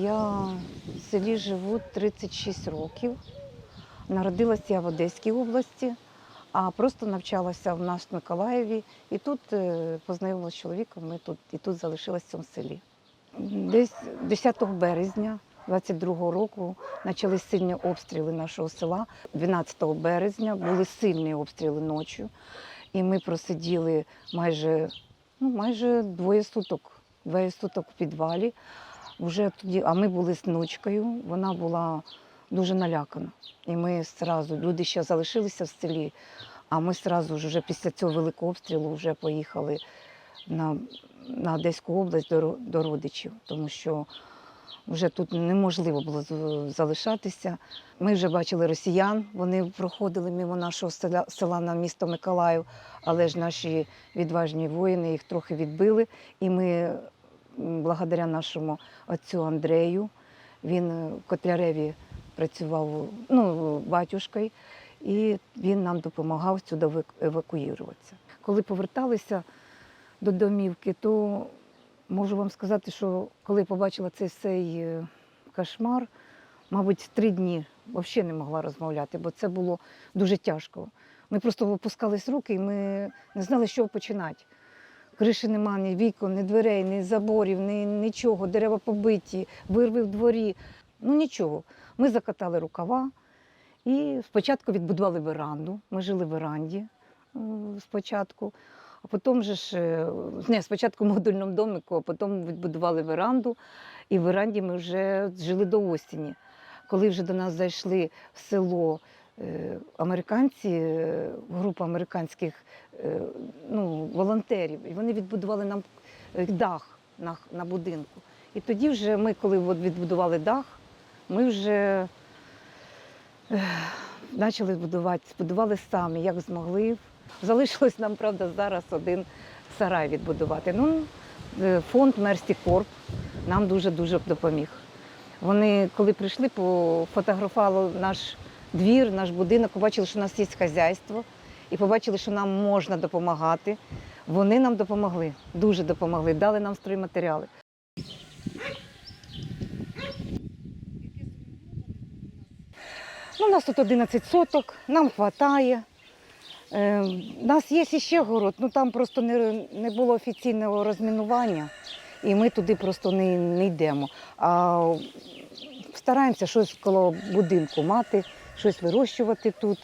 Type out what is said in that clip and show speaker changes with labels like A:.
A: Я в селі живу 36 років. Народилася я в Одеській області, а просто навчалася в нас в Миколаєві. І тут е, познайомилася з чоловіком, ми тут і тут залишилися в цьому селі. Десь 10 березня 22-го року почались сильні обстріли нашого села. 12 березня були сильні обстріли ночі. І ми просиділи майже, ну, майже двоє суток, двоє суток в підвалі. Вже тоді, а ми були з внучкою, вона була дуже налякана. І ми зразу, люди ще залишилися в селі, а ми зразу ж вже після цього великого обстрілу вже поїхали на, на Одеську область до, до родичів, тому що вже тут неможливо було залишатися. Ми вже бачили росіян, вони проходили мимо нашого села, села на місто Миколаїв, але ж наші відважні воїни їх трохи відбили. І ми, благодаря нашому отцю Андрею, він е, в Котляреві працював ну, батюшкою, і він нам допомагав сюди евакуюватися. Коли поверталися до домівки, то можу вам сказати, що коли побачила цей цей е, кошмар, мабуть, три дні взагалі не могла розмовляти, бо це було дуже тяжко. Ми просто випускались руки, і ми не знали, чого починати. Криші нема, ні вікон, ні дверей, ні заборів, ні нічого, дерева побиті, вирви в дворі. Ну нічого. Ми закатали рукава і спочатку відбудували веранду. Ми жили в веранді спочатку. А потім же ж, не, спочатку в модульному домику, а потім відбудували веранду, і в веранді ми вже жили до осені. Коли вже до нас зайшли в село американці, е, група американських е, ну, волонтерів, і вони відбудували нам е, дах на, на будинку. І тоді вже ми, коли відбудували дах, ми вже е, почали будувати, будували самі, як змогли. Залишилось нам, правда, зараз один сарай відбудувати. Ну, е, фонд Мерсі Корп нам дуже-дуже допоміг. Вони, коли прийшли, пофотографували наш двір, наш будинок, побачили, що у нас є хазяйство, і побачили, що нам можна допомагати. Вони нам допомогли, дуже допомогли, дали нам стройматеріали. Ну, у нас тут 11 соток, нам вистачає. Е, у нас є ще город, ну там просто не, не було офіційного розмінування, і ми туди просто не, не йдемо. А стараємося щось коло будинку мати, щось вирощувати тут.